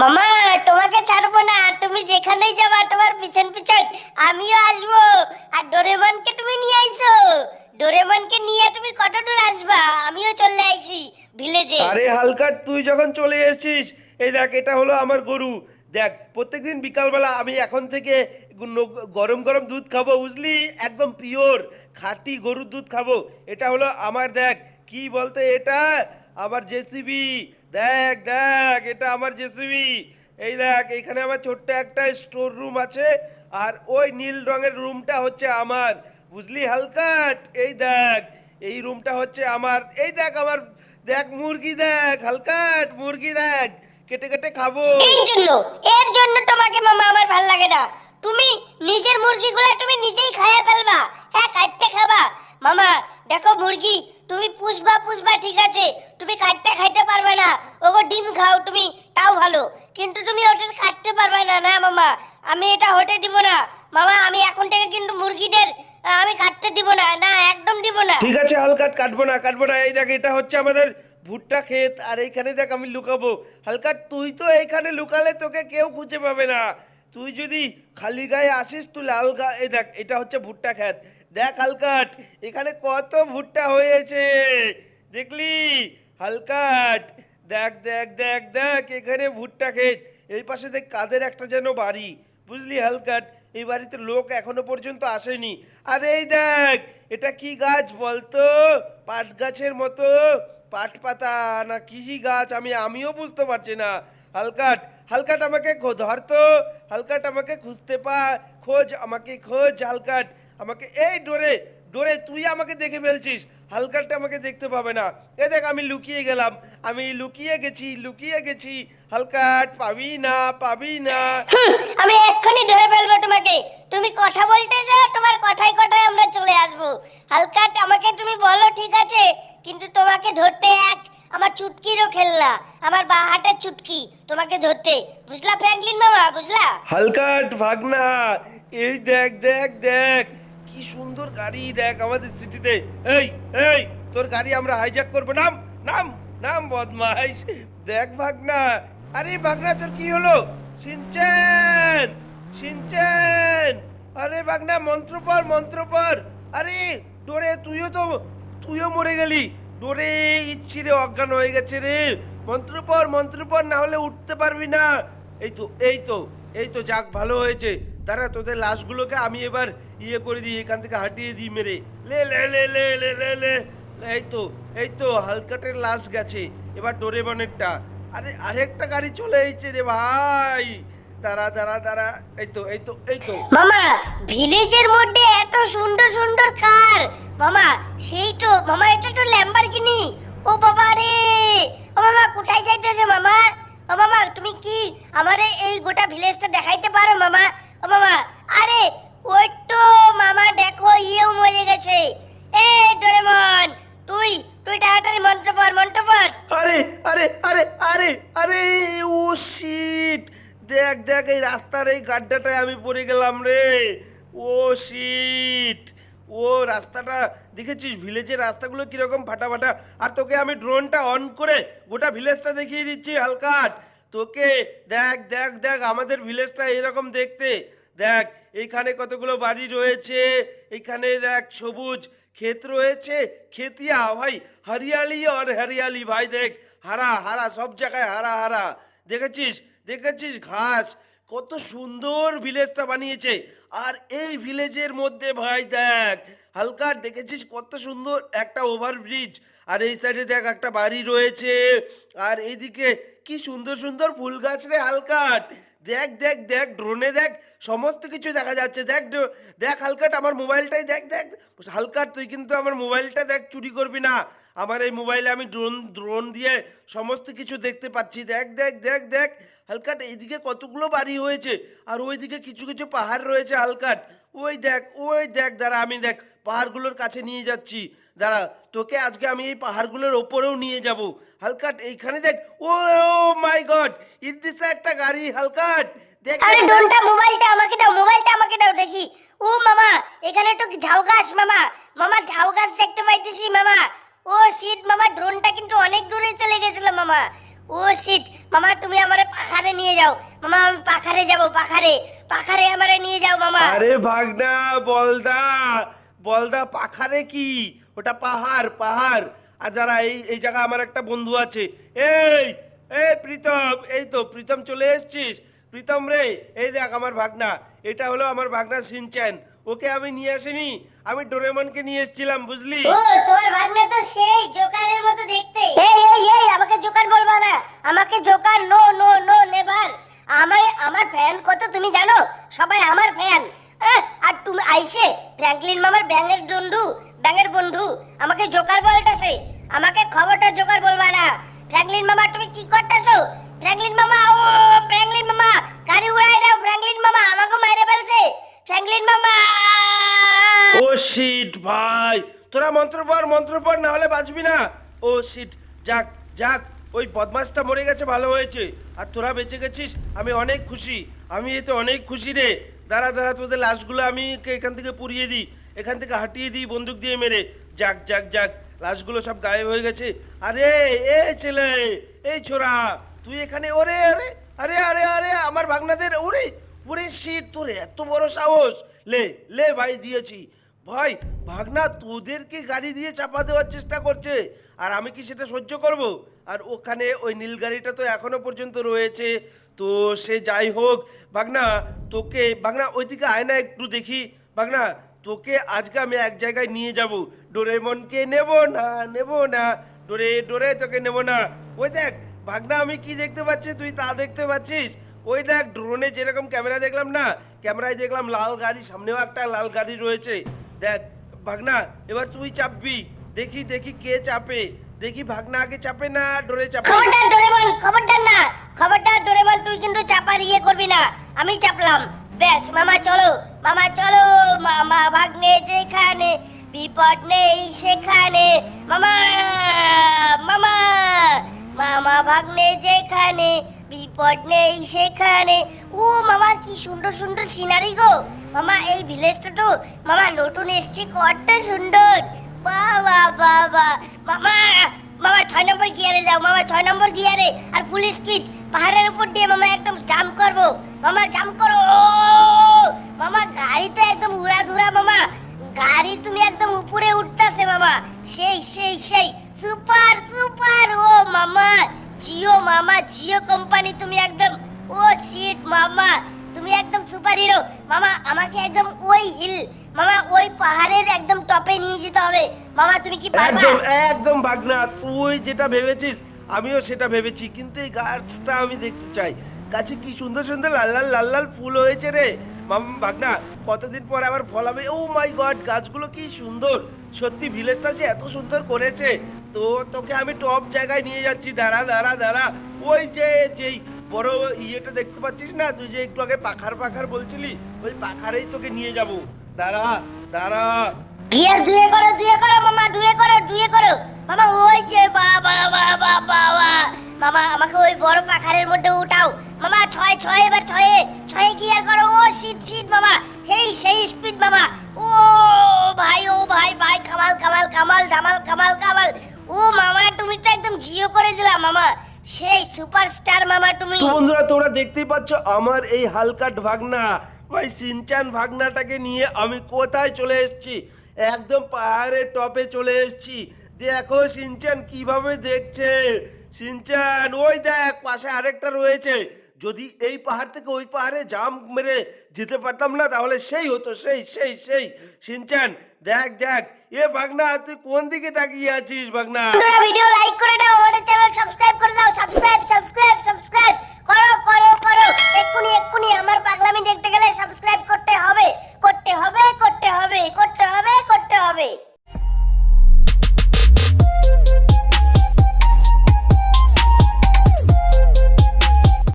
মামা, তোমাকে ছাড়বো না। তুমি যেখানেই যাবা, তোমার পিছন পিছন আমিও আসব। আর ডোরেমনকে তুমি নিয়ে আইছো ডোরেমনকে নিয়ে তুমি কত দূর আসবা? আমিও চলে আইছি ভিলেজে। আরে হালকাট তুই যখন চলে এসেছিস, এই দেখ, এটা হলো আমার গরু। দেখ, প্রত্যেকদিন বিকালবেলা আমি এখন থেকে গরম গরম দুধ খাব, বুঝলি? একদম পিওর, খাঁটি গরুর দুধ খাব। এটা হলো আমার, দেখ, কি বলতে এটা? আমার জেসিবি। দেখ দেখ, এটা আমার জেসিবি। এই দেখ, এইখানে আমার ছোট্ট একটা স্টোর রুম আছে, আর ওই নীল রঙের রুমটা হচ্ছে আমার। বুঝলি, হালকাট? এই দেখ, এই রুমটা হচ্ছে আমার। এই দেখ, আমার, দেখ, মুরগি দেখ, হালকাট, মুরগি দেখ, কেটে কেটে খাব। এই জন্য, এর জন্য তোমাকে মামা আমার ভালো লাগে না। তুমি নিজের মুরগিগুলো তুমি নিজেই খাইয়া ফেলবা। হ্যাঁ কাটতে খাবা। মামা, দেখো মুরগি তুমি পুষবা পুষবা, ঠিক আছে। তুমি কাটতে খাইতে পারবে না। ওগো, ডিম খাও তুমি, তাও ভালো। কিন্তু তুমি ওটা কাটতে পারবে না না, মামা? আমি এটা হতে দিব না। মামা, আমি এখন থেকে কিন্তু মুরগিদের আমি কাটতে দিব না না, একদম দিব না। ঠিক আছে হালকাট কাটবো না কাটবো না। এই দেখ, এটা হচ্ছে আমাদের ভুট্টা ক্ষেত, আর এইখানে দেখ, আমি লুকাবো। হালকাট তুই তো এইখানে লুকালে তোকে কেউ খুঁজে পাবে না। তুই যদি খালি গায়ে আসিস, তুই লাল গা এই দেখ, এটা হচ্ছে ভুট্টা ক্ষেত। দেখ হালকাট, এখানে কত ভুট্টা হয়েছে। দেখলি? হালকাট। দেখ দেখ দেখ দেখ, এখানে ভুট্টা ক্ষেত। এই পাশে দেখ কাদের একটা যেন বাড়ি। বুঝলি হালকাট? এই বাড়িতে লোক এখনও পর্যন্ত আসেনি। আর এই দেখ, এটা কি গাছ বলতো? পাট গাছের মতো। পাট পাতা না কৃষি গাছ? আমি, আমিও বুঝতে পারছি না। হালকাট হালকাট আমাকে ধরতো হালকাট আমাকে খুঁজতে পা, খোঁজ, আমাকে খোঁজ, হালকাট। আমাকে এই ডোরে ডোরে তুই আমাকে দেখে ফেলছিস। হালকাটটা আমাকে দেখতে পাবে না। এ দেখ আমি লুকিয়ে গেলাম। আমি লুকিয়ে গেছি লুকিয়ে গেছি। হালকাট পাবি না পাবি না। আমি এক্ষুনি ধরে ফেলব তোমাকে। তুমি কথা বলতেছো তোমার কথায় কথায় আমরা চলে আসব। হালকা আমাকে তুমি বলো ঠিক আছে? কিন্তু তোমাকে ধরতে এক আমার চুটকিরও খেলনা। আমার বা হাতের চুটকি তোমাকে ধরতে। বুঝলা ফ্র্যাঙ্কলিন বাবা বুঝলা? হালকাট ভাগনা। এই দেখ দেখ দেখ। কি সুন্দর গাড়ি দেখ আমাদের সিটিতে। এই এই, তোর গাড়ি আমরা হাইজ্যাক করব। নাম নাম নাম বদমাইশ। দেখ ভাগনা। আরে ভাগনা, তোর কি হলো? Shinchan Shinchan. আরে ভাগনা, মন্ত্র পর মন্ত্র পর আরে, ডোরে, তুইও তো, তুইও মরে গেলি। ডোরে ইচ্ছি রে অজ্ঞান হয়ে গেছে রে। মন্ত্র পর মন্ত্র পর না হলে উঠতে পারবি না। এই তো এই তো এই তো যাক, ভালো হয়েছে। তারা তোদের লাশগুলোকে আমি এবার ইয়ে করে দিই, এখান থেকে হাঁটিয়ে দিই, মেরে। লে লে লে লে লে লে লে। এই তো এই তো, হালকাটের লাশ গেছে। এবার ডোরেবনেরটা আরে, আরেকটা গাড়ি চলে এসেছে রে ভাই। দাঁড়া দাঁড়া দাঁড়া। এই তো এই তো এই তো। মামা, ভিলেজের মধ্যে এত সুন্দর সুন্দর কার? মামা সেই তো মামা, এটা তো ল্যাম্বরগিনি। ও বাবা রে! ও মামা, কোথায় যাইতেছে মামা? ও মামা, তুমি কি আমারে এই গোটা ভিলেজটা দেখাইতে পারো মামা? ও মামা আরে, ওই তো মামা, দেখো, ইয়েও মরে গেছে। এ ডোরেমন, তুই তুই তাড়াতাড়ি মন্ত্র পর মন্ত্র পর আরে আরে আরে আরে আরে, ও শিট দেখ দেখ, এই রাস্তার এই গাড্ডাটায় আমি পড়ে গেলাম রে। ও শিট ও রাস্তাটা, দেখেছিস ভিলেজের রাস্তাগুলো কীরকম ফাটা ফাটা আর তোকে আমি ড্রোনটা অন করে গোটা ভিলেজটা দেখিয়ে দিচ্ছি, হালকাট। তোকে, দেখ দেখ দেখ, আমাদের ভিলেজটা এরকম দেখতে। দেখ, এইখানে কতগুলো বাড়ি রয়েছে, এইখানে দেখ, সবুজ ক্ষেত রয়েছে, খেতিয়া, ভাই, হরিয়ালি আর হরিয়ালি, ভাই, দেখ, হারা হারা, সব জায়গায় হারা হারা। দেখেছিস? দেখেছিস? ঘাস, কত সুন্দর ভিলেজটা বানিয়েছে। আর এই ভিলেজের মধ্যে ভাই দেখ হালকা দেখেছিস কত সুন্দর একটা ওভারব্রিজ আর এই সাইডে দেখ একটা বাড়ি রয়েছে। আর এইদিকে কি সুন্দর সুন্দর ফুল গাছ রে হালকাট দেখ দেখ দেখ ড্রোনে দেখ, সমস্ত কিছু দেখা যাচ্ছে। দেখ দেখ হালকাট আমার মোবাইলটাই দেখ দেখ। হালকাট তুই কিন্তু আমার মোবাইলটা দেখ, চুরি করবি না। আমার এই মোবাইলে আমি ড্রোন ড্রোন দিয়ে সমস্ত কিছু দেখতে পাচ্ছি। দেখ দেখ দেখ দেখ হালকাট এইদিকে কতগুলো বাড়ি হয়েছে আর ওইদিকে কিছু কিছু পাহাড় রয়েছে হালকাট। ওই দেখ ওই দেখ দাঁড়া আমি দেখ পাহাড়গুলোর কাছে নিয়ে যাচ্ছি। দাঁড়া তোকে আজকে আমি এই পাহাড়গুলোর ওপরেও নিয়ে যাব। হালকাট এইখানে দেখ ও মাই গড ইদিসে একটা গাড়ি হালকাট। দেখ আরে ডোনটা মোবাইলটা আমাকে দাও মোবাইলটা আমাকে দাও দেখি। ও মামা এখানে তো ঝাউ গাছ মামা। মামা ঝাউ গাছ দেখতে পাইতেছি মামা। ও শীত মামা ড্রোনটা কিন্তু অনেক দূরে চলে গেছিল, মামা। ও শিট মামা, তুমি আমারে পাখারে নিয়ে যাও। মামা, আমি পাখারে যাব, পাখারে। পাখারে আমারে নিয়ে যাও, মামা। আরে ভাগনা, বলদা বলদা, পাখারে কি? ওটা পাহাড় পাহাড়। আর যারা এই এই জায়গা আমার একটা বন্ধু আছে। এই এই প্রীতম, এই তো, প্রীতম চলে এসছিস। প্রীতম রে, এই দেখ আমার ভাগনা। এটা হলো আমার ভাগনা সিনচ্যান। ওকে আমি নিয়ে আসিনি। আমি ডোরেমনকে নিয়ে এসেছিলাম বুঝলি? ও তোমার ভাগ্নে তো সেই জোকারের মতো দেখতে। এই এই এই আমাকে জোকার বলবা না। আমাকে joker no no no never আমার আমার ফ্যান কত তুমি জানো? সবাই আমার ফ্যান আর তুমি আইসে ফ্র্যাঙ্কলিন মামার ব্যাঙের বন্ধু ব্যাঙের বন্ধু আমাকে জোকার বলতেছে। আমাকে খবরটা জোকার বলবা না। ফ্র্যাঙ্কলিন মামা তুমি কি করতেছো? ফ্র্যাঙ্কলিন মামা ও ফ্র্যাঙ্কলিন মামা গাড়ি উড়াই দাও ফ্র্যাঙ্কলিন মামা আমাকে মাইরে ফেলছে। ফ্র্যাঙ্কলিন মামা ও শিট ভাই। তোরা মন্ত্র পড় মন্ত্র পড়, না হলে বাঁচবি না। ও শিট যাক যাক, ওই বদমাসটা মরে গেছে, ভালো হয়েছে। আর তোরা বেঁচে গেছিস, আমি অনেক খুশি। আমি এতে অনেক খুশি রে। দাঁড়া দাঁড়া, তোদের লাশগুলো আমি এখান থেকে পুড়িয়ে দিই। এখান থেকে হাঁটিয়ে দিই বন্দুক দিয়ে মেরে। যাক যাক যাক, লাশগুলো সব গায়েব হয়ে গেছে। আরে, এ ছেলে, এই ছোরা তুই এখানে, ওরে, আরে আরে আরে আরে, আমার ভাগনাদের, ওরে ওরে শিট তোর এত বড় সাহস? লে লে ভাই, দিয়েছি। ভাই, ভাগনা, তোদেরকে গাড়ি দিয়ে চাপা দেওয়ার চেষ্টা করছে। আর আমি কি সেটা সহ্য করব? আর ওখানে ওই নীল গাড়িটা তো এখনও পর্যন্ত রয়েছে। তো সে যাই হোক, ভাগনা, তোকে, ভাগনা, ওইদিকে আয় না একটু দেখি। ভাগনা, তোকে আজকে আমি এক জায়গায় নিয়ে যাব। ডোরেমনকে নেব না নেব না। ডোরে ডোরে তোকে নেব না। ওই দেখ, ভাগনা, আমি কি দেখতে পাচ্ছি? তুই তা দেখতে পাচ্ছিস? ওই দেখ ড্রোনে যেরকম ক্যামেরা দেখলাম না ক্যামেরায় দেখলাম লাল গাড়ি, সামনেও একটা লাল গাড়ি রয়েছে। দেখ, ভাগনা, এবার তুই চাপবি। দেখি দেখি কে চাপে। দেখি ভাগনা আগে চাপে না ডোরে চাপে? খবরদার ডোরেমন খবরদার না। খবরদার ডোরেমন তুই কিন্তু চাপার ইয়ে করবি না। আমি চাপলাম। বেশ, মামা চলো মামা চলো, মামা ভাগ্নে যেখানে, বিপদ নেই সেখানে। মামা মামা মামা ভাগ্নে যেখানে বিপদ নেই সেখানে। ও মামা, কি সুন্দর সুন্দর সিনারি গো। মামা, এই ভিলেজটা তো মামা নতুন এসছে কত সুন্দর। বাহ বাহ মামা মামা, ছয় নম্বর গিয়ারে যাও, মামা, ছয় নম্বর গিয়ারে। আর ফুল স্পিড পাহাড়ের উপর দিয়ে মামা একদম জাম্প করব। মামা জাম্প করো। মামা গাড়ি তো একদম উড়াধুরা মামা। গাড়ি তুমি একদম উপরে উঠতাছে মামা। সেই সেই সেই। সুপার সুপার ও মামা। জিও মামা, জিও কোম্পানি, তুমি একদম, ও শিট মামা, তুমি একদম সুপার হিরো মামা, আমাকে একদম ওই হিল মামা, ওই পাহাড়ের একদম টপে নিয়ে যেতে হবে। মামা, তুমি কি পারবা? একদম একদম ভাগনা তুই যেটা ভেবেছিস, আমিও সেটা ভেবেছি, কিন্তু এই গাছটা আমি দেখতে চাই। গাছে কি সুন্দর সুন্দর লাল লাল লাল লাল ফুল হয়েছে রে। মাম ভাগনা কতদিন পর আবার ফল হবে? ও মাই গড গাছগুলো কি সুন্দর। সত্যি ভিলেজটা যে এত সুন্দর করেছে। তো তোকে আমি টপ জায়গায় নিয়ে যাচ্ছি, দাঁড়া দাঁড়া দাঁড়া। ওই যে, যেই বড় ইয়েটা দেখতে পাচ্ছিস না? তুই যে একটু আগে পাখার পাখার বলছিলি, ওই পাখারেই তোকে নিয়ে যাব। দাঁড়া দাঁড়া। গিয়ার দুয়ে করো দুয়ে করো, মামা, দুয়ে করো দুয়ে করো। মামা, ওই যে বাবা বাবা বাবা মামা, আমাকে ওই বড় পাখারের মধ্যে উঠাও। মামা, ছয় ছয়, এবার ছয়ে ছয়ে গিয়ার করো। ও, শীত শীত, মামা। সেই সেই স্পিড মামা। ও, ভাই, ও মামা, সেই সুপারস্টার মামা তুমি। তো বন্ধুরা, তোমরা দেখতেই পাচ্ছ আমার এই হালকাট ভাগনা। ভাই, সিনচান ভাগনাটাকে নিয়ে আমি কোথায় চলে এসেছি? একদম পাহাড়ের টপে চলে এসেছি। দেখো সিনচান কীভাবে দেখছে। সিনচান, ওই দেখ, পাশে আরেকটা রয়েছে। যদি এই পাহাড় থেকে ওই পাহাড়ে জাম মেরে যেতে পারতাম না, তাহলে সেই হতো, সেই সেই সেই। সিনচান, দেখ দেখ এ ভাগনা তুই কোন দিকে তাকিয়ে আছিস ভাগনা ভিডিও লাইক করে দাও, আমাদের চ্যানেল সাবস্ক্রাইব করে দাও।